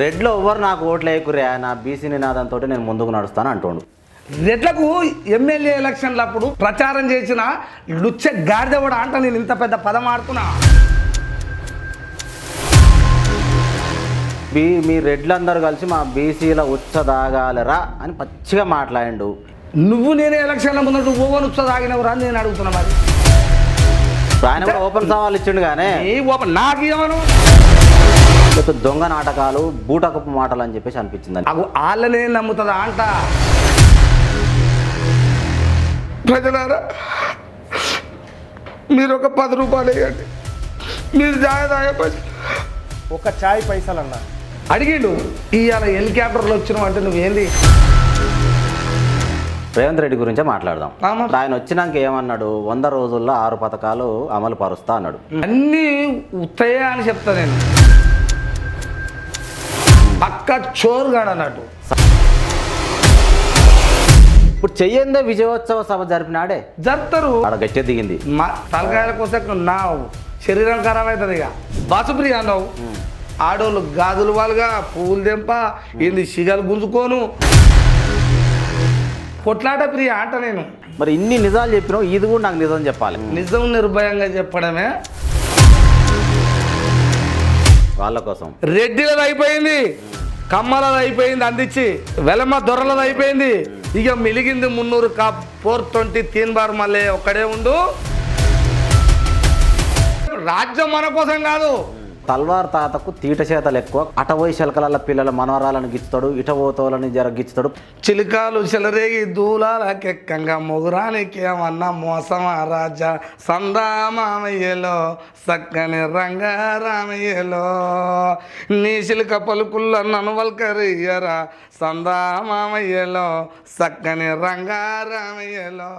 రెడ్లో ఎవరు నాకు ఓట్లు వేయకురే నా బీసీ నినాదంతో నేను ముందుకు నడుస్తాను అంటుండు. రెడ్లకు ఎమ్మెల్యే ఎలక్షన్ల అప్పుడు ప్రచారం చేసిన లుచ్చ గాడిదవాడు అంట నేను ఇంత పెద్ద పదం ఆడుతున్నా. బీ మీ రెడ్లందరూ కలిసి మా బీసీల ఉచ్చ దాగాలరా అని పచ్చిగా మాట్లాడిండు. నువ్వు నేనే ఎలక్షన్ల ముందు నువ్వు ఓవన్ తాగినవరా అని నేను అడుగుతున్నా మరి. ఆయన కూడా ఓపెన్ సవాల్ ఇచ్చిండు కానీ ఓపెన్ నాకు ఏమను లేకపోతే దొంగ నాటకాలు బూటకపు మాటలు అని చెప్పేసి అనిపించింది నాకు వాళ్ళనే నమ్ముతుందా అంట? ప్రజలారా మీరు ఒక పది రూపాయలు వేయండి. మీరు జాయ తాగపడి ఒక చాయ్ పైసలు అన్న అడిగిండు ఇవాళ హెలికాప్టర్లు వచ్చినావు అంటే నువ్వేంది? రేవంత్ రెడ్డి గురించే మాట్లాడదాం. ఆయన వచ్చినాక ఏమన్నాడు? వంద రోజుల్లో ఆరు పథకాలు అమలు పరుస్తా అన్నాడు. అన్నీ ఉత్తయే అని చెప్తా నేను. పక్క చోరుగాడు అన్నట్టు. ఇప్పుడు చెయ్యందే విజయోత్సవ సభ జరిపినాడే. జరుపుతారు. ఆడ గట్టి దిగింది. మా తలకాయల కోసం నా శరీరం ఖరాబ్ అవుతుంది ఇక. బాసుప్రియ అన్నావు. ఆడోళ్ళు గాజులు వాళ్ళుగా పువ్వులు దెంప ఏంది సిగలు గుంజుకోను. కొట్లాట ప్రియ అంట నేను. మరి ఇన్ని నిజాలు చెప్పినావు ఇది కూడా నాకు నిజం చెప్పాలి. నిజం నిర్భయంగా చెప్పడమే. వాళ్ళ కోసం. రెడ్డిలది అయిపోయింది. కమ్మలది అయిపోయింది అందించి. వెలమ దొరలది అయిపోయింది. ఇక మిలిగింది మున్నూరు కా ఫోర్ ట్వంటీ తీన్ బార్ మళ్ళీ ఒక్కడే ఉండు. రాజ్యం మన కోసం కాదు. తల్వార్ తాతకు తీట చేతలు ఎక్కువ. అటవోయి శలకల పిల్లల మనవరాలను గిచ్చుతాడు ఇటవోతోలని జర గిచ్చుతాడు చిలుకాలు చెలరేగి దూలాలకెక్కంగా మొగురానికి ఏమన్నా మోసమా రాజా? సందామామయ్యలో సక్కని రంగారామయ్యలో. నీ చిలుక పలుకుల్లో నన్ను వల్కరియరా సందామామయ్యలో సక్కని రంగారామయ్యలో.